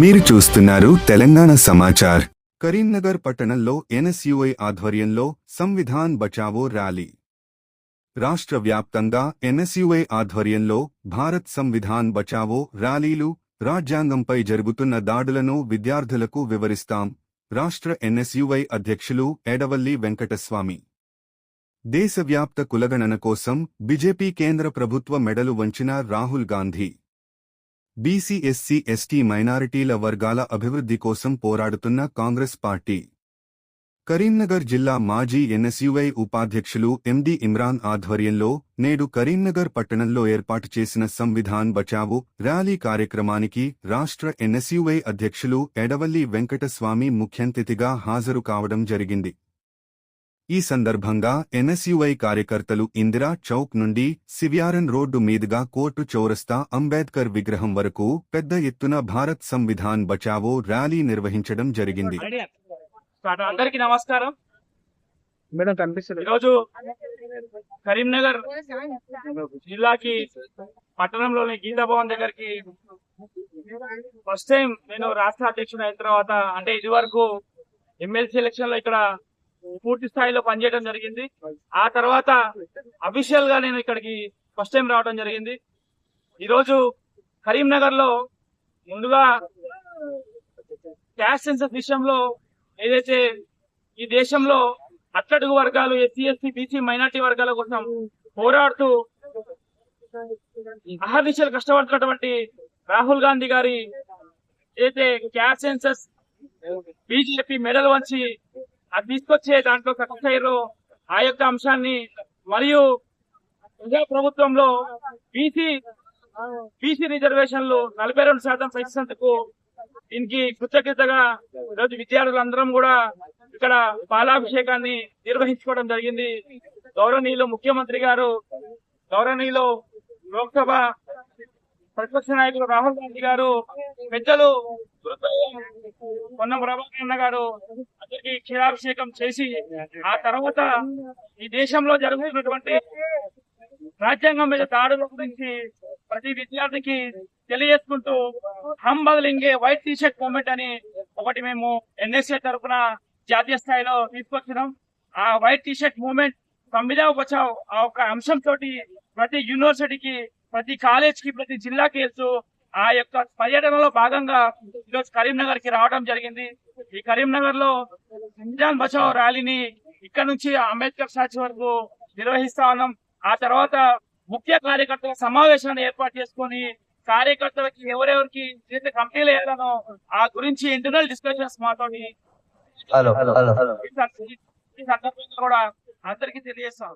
మీరు చూస్తున్నారు తెలంగాణ సమాచార్. కరీంనగర్ పట్టణంలో ఎన్ఎస్యుఐ ఆధ్వర్యంలో సంవిధాన్ బచావో ర్యాలీ. రాష్ట్ర వ్యాప్తంగా ఎన్ఎస్యుఐ ఆధ్వర్యంలో భారత్ సంవిధాన్ బచావో ర్యాలీలు రాజ్యాంగంపై జరుగుతున్న దాడులను విద్యార్థులకు వివరిస్తాం. రాష్ట్ర ఎన్ఎస్యుఐ అధ్యక్షులు ఎడవల్లి వెంకటస్వామి. దేశవ్యాప్త కులగణన కోసం బీజేపీ కేంద్ర ప్రభుత్వ మెడలు వంచిన Rahul Gandhi. BC SC ST మైనారిటీల వర్గాల అభివృద్ధి కోసం పోరాడుతున్న కాంగ్రెస్ పార్టీ. కరీంనగర్ జిల్లా మాజీ ఎన్ఎస్యుఐ ఉపాధ్యక్షులు ఎండి ఇమ్రాన్ ఆధ్వర్యంలో నేడు కరీంనగర్ పట్టణంలో ఏర్పాటు చేసిన సంవిధాన్ బచావో ర్యాలీ కార్యక్రమానికి రాష్ట్ర ఎన్ఎస్యుఐ అధ్యక్షులు ఎడవల్లి వెంకటస్వామి ముఖ్యంతిథిగా హాజరు కావడం జరిగింది. ఈ సందర్భంగా ఎన్ఎస్యుఐ కార్యకర్తలు ఇందిరా చౌక్ నుండి సివియారన్ రోడ్డు మీదుగా కోర్టు చౌరస్తా అంబేద్కర్ విగ్రహం వరకు పెద్ద ఎత్తున భారత్ సంవిధాన్ బచావో ర్యాలీ నిర్వహించడం జరిగింది. అందరికీ నమస్కారం. మేడం కనిపిస్తుంది ఈరోజు కరీంనగర్ జిల్లాకి పట్టణంలోని గీతా భవన్ దగ్గరికి ఫస్ట్ టైం నేను రాష్ట్ర అధ్యక్షుడు అయిన తర్వాత అంటే ఇది వరకు ఎమ్మెల్సీ ఎలక్షన్లో ఇక్కడ పూర్తి స్థాయిలో పనిచేయడం జరిగింది. ఆ తర్వాత అఫీషియల్గా నేను ఇక్కడికి ఫస్ట్ టైం రావడం జరిగింది. ఈరోజు కరీంనగర్లో ముందుగా క్యాష్ సెన్సస్ విషయంలో ఏదైతే ఈ దేశంలో అట్టడుగు వర్గాలు ఎస్సీ ఎస్టీ బీసీ మైనార్టీ వర్గాల కోసం పోరాడుతూ అహర్నిశలు కష్టపడుతున్నటువంటి రాహుల్ గాంధీ గారి ఏదైతే క్యాష్ సెన్సస్ బీజేపీ మెడల్ వంచి అది తీసుకొచ్చే దాంట్లో సక్సెస్ అయ్యారో ఆ యొక్క అంశాన్ని మరియు ప్రజా ప్రభుత్వంలో బీసీ బీసీ రిజర్వేషన్లు నలభై రెండు శాతం పెంచినందుకు దీనికి కృతజ్ఞతగా ఈరోజు విద్యార్థులందరం కూడా ఇక్కడ పాలాభిషేకాన్ని నిర్వహించుకోవడం జరిగింది. గౌరవనీయులు ముఖ్యమంత్రి గారు గౌరవనీయులు లోక్సభ ప్రతిపక్ష నాయకులు రాహుల్ గాంధీ గారు పెద్దలు పొన్నం ప్రభాకర్ అన్న గారు అందరికి క్షీరాభిషేకం చేసి ఆ తర్వాత ఈ దేశంలో జరుగుతున్నటువంటి రాజ్యాంగం మీద దాడుల గురించి ప్రతి విద్యార్థికి తెలియజేసుకుంటూ హమ్ వైట్ టీషర్ట్ మూమెంట్ అని ఒకటి మేము ఎన్ఎస్ఏ తరఫున జాతీయ స్థాయిలో తీసుకొచ్చినాం. ఆ వైట్ టీ షర్ట్ మూమెంట్ తొమ్మిదవ బచావ్ ఆ ఒక అంశం తోటి ప్రతి యూనివర్సిటీకి ప్రతి కాలేజ్కి ప్రతి జిల్లాకి వెళ్తూ ఆ యొక్క పర్యటనలో భాగంగా ఈరోజు కరీంనగర్కి రావడం జరిగింది. ఈ కరీంనగర్లో సంవిధాన్ బచావ్ ర్యాలీని ఇక్కడ నుంచి అంబేద్కర్ స్టాచ్యూ వరకు నిర్వహిస్తా ఉన్నాం. ఆ తర్వాత ముఖ్య కార్యకర్తల సమావేశాన్ని ఏర్పాటు చేసుకొని కార్యకర్తలకి ఎవరెవరికి చేత కంపెనీలు వేయాలనో ఆ గురించి ఇంటర్నల్ డిస్కషన్స్ మాతోని ఈ సందర్భంగా కూడా అందరికీ తెలియజేస్తాం